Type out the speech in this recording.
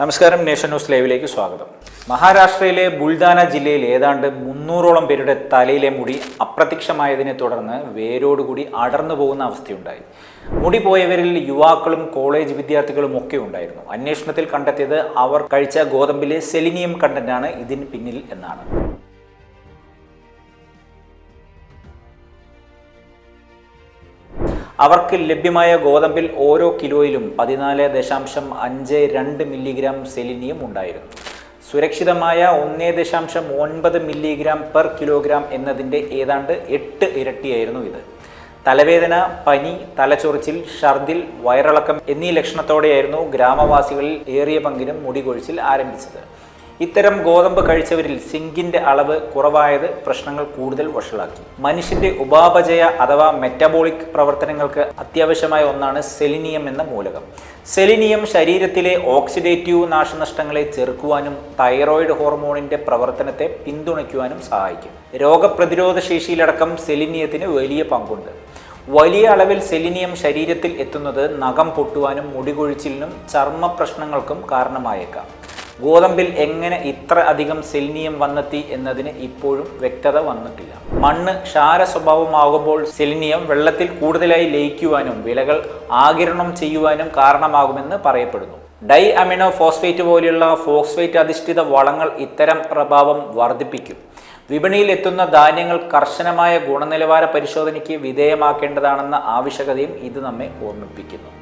നമസ്കാരം nation news ലൈവിലേക്ക് സ്വാഗതം. മഹാരാഷ്ട്രയിലെ ബുൾദാന ജില്ലയിൽ ഏതാണ്ട് മുന്നൂറോളം പേരുടെ തലയിലെ മുടി അപ്രത്യക്ഷമായതിനെ തുടർന്ന് വേരോടുകൂടി അടർന്നു പോകുന്ന അവസ്ഥയുണ്ടായി. മുടി പോയവരിൽ യുവാക്കളും കോളേജ് വിദ്യാർത്ഥികളും ഒക്കെ ഉണ്ടായിരുന്നു. അന്വേഷണത്തിൽ കണ്ടെത്തിയത് അവർ കഴിച്ച ഗോതമ്പിലെ സെലിനിയം കണ്ടന്റാണ് ഇതിന് പിന്നിൽ എന്നാണ്. അവർക്ക് ലഭ്യമായ ഗോതമ്പിൽ ഓരോ കിലോയിലും പതിനാല് ദശാംശം അഞ്ച് രണ്ട് മില്ലിഗ്രാം സെലിനിയം ഉണ്ടായിരുന്നു. സുരക്ഷിതമായ ഒന്നേ ദശാംശം ഒൻപത് മില്ലിഗ്രാം പെർ കിലോഗ്രാം എന്നതിന്റെ ഏതാണ്ട് എട്ട് ഇരട്ടിയായിരുന്നു ഇത്. തലവേദന പനി തലച്ചൊറിച്ചിൽ ഷർദിൽ വയറിളക്കം എന്നീ ലക്ഷണത്തോടെയായിരുന്നു ഗ്രാമവാസികളിൽ ഏറിയ പങ്കിനും മുടികൊഴിച്ചിൽ ആരംഭിച്ചത്. ഇത്തരം ഗോതമ്പ് കഴിച്ചവരിൽ സിങ്കിന്റെ അളവ് കുറവായത് പ്രശ്നങ്ങൾ കൂടുതൽ വഷളാക്കി. മനുഷ്യന്റെ ഉപാപചയ അഥവാ മെറ്റബോളിക് പ്രവർത്തനങ്ങൾക്ക് അത്യാവശ്യമായ ഒന്നാണ് സെലിനിയം എന്ന മൂലകം. സെലിനിയം ശരീരത്തിലെ ഓക്സിഡേറ്റീവ് നാശനഷ്ടങ്ങളെ ചെറുക്കുവാനും തൈറോയിഡ് ഹോർമോണിന്റെ പ്രവർത്തനത്തെ പിന്തുണയ്ക്കുവാനും സഹായിക്കും. രോഗപ്രതിരോധ ശേഷിയിലടക്കം സെലിനിയത്തിന് വലിയ പങ്കുണ്ട്. വലിയ അളവിൽ സെലിനിയം ശരീരത്തിൽ എത്തുന്നത് നഖം പൊട്ടുവാനും മുടികൊഴിച്ചിലിനും ചർമ്മ പ്രശ്നങ്ങൾക്കും കാരണമായേക്കാം. ഗോതമ്പിൽ എങ്ങനെ ഇത്ര അധികം സെലിനിയം വന്നെത്തി എന്നതിന് ഇപ്പോഴും വ്യക്തത വന്നിട്ടില്ല. മണ്ണ് ക്ഷാര സ്വഭാവമാകുമ്പോൾ സെലിനിയം വെള്ളത്തിൽ കൂടുതലായി ലയിക്കുവാനും വിലകൾ ആകിരണം ചെയ്യുവാനും കാരണമാകുമെന്ന് പറയപ്പെടുന്നു. ഡൈ അമിനോ ഫോസ്ഫേറ്റ് പോലെയുള്ള ഫോസ്ഫേറ്റ് അധിഷ്ഠിത വളങ്ങൾ ഇത്തരം പ്രഭാവം വർദ്ധിപ്പിക്കും. വിപണിയിൽ എത്തുന്ന ധാന്യങ്ങൾ കർശനമായ ഗുണനിലവാര പരിശോധനയ്ക്ക് വിധേയമാക്കേണ്ടതാണെന്ന ആവശ്യകതയും ഇത് നമ്മെ ഓർമ്മിപ്പിക്കുന്നു.